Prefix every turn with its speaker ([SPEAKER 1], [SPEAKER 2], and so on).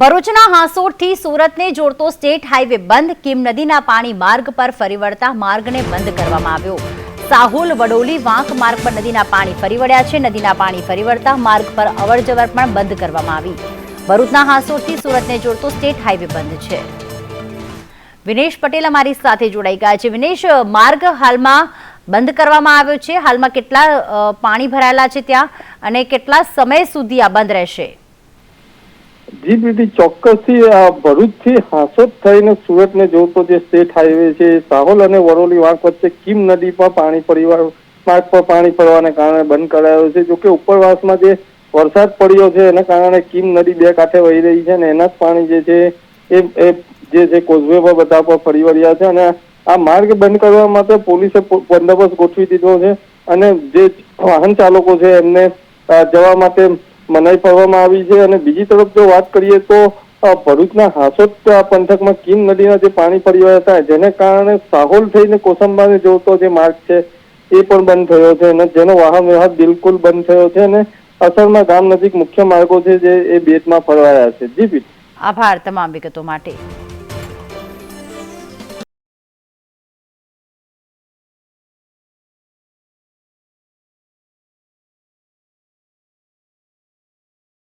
[SPEAKER 1] ભરૂચના હાંસોડથી સુરતને જોડતો state highway બંધ કિમ નદીના પાણી માર્ગ પર ફરી વળતા માર્ગને બંધ કરવામાં આવ્યો. સાહુલ વડોલી વાંક માર્ગ પર નદીના પાણી ફરી વળ્યા છે. નદીના પાણી ફરી વળતા માર્ગ પર અવરજવર પણ બંધ કરવામાં આવી. ભરૂચના હાંસોડથી સુરતને જોડતો સ્ટેટ હાઈવે બંધ છે. વિનેશ પટેલ અમારી સાથે જોડાઈ ગયા છે. વિનેશ, માર્ગ હાલમાં બંધ કરવામાં આવ્યો છે. હાલમાં કેટલા પાણી ભરાયેલા છે ત્યાં અને કેટલા સમય સુધી આ બંધ રહેશે?
[SPEAKER 2] જી પ્રીતિ ચોક્કસથી આ ભરૂચથી હાંસોદ થઈને સુરતને જોડતો જે સ્ટેટ હાઈવે છે, સાહોલ અને વરોલી વાંક વચ્ચે કિમ નદી પર પાણી પરિવાર, માર્ગ પર પાણી પડવાને કારણે બંધ કરાયો છે. જોકે ઉપરવાસમાં જે વરસાદ પડ્યો છે, એના કારણે કિમ નદી બે કાંઠે વહી રહી છે અને એના જ પાણી જે છે, એ જે છે કોઝવે પર બધા પર ફરી વળ્યા છે અને આ માર્ગ બંધ કરવા માટે પોલીસે બંદોબસ્ત ગોઠવી દીધો છે અને જે વાહન ચાલકો છે, એમને જવા માટે મનાઈ ફરવામાં આવી છે અને બીજી તરફ જો વાત કરીએ તો ભરૂચના હાસોદ પંથકમાં કીમ નદીના જે પાણી વળ્યા હતા, જેને કારણે સાહોલ થઈને કોસંબાને જોતો જે માર્ગ છે, એ પણ બંધ થયો છે અને જેનો વાહન વ્યવહાર બિલકુલ બંધ થયો છે અને અસરમાં ગામ નજીક મુખ્ય માર્ગો છે જે એ બેટમાં ફરવાયા છે. જી
[SPEAKER 1] આભાર તમામ વિગતો માટે.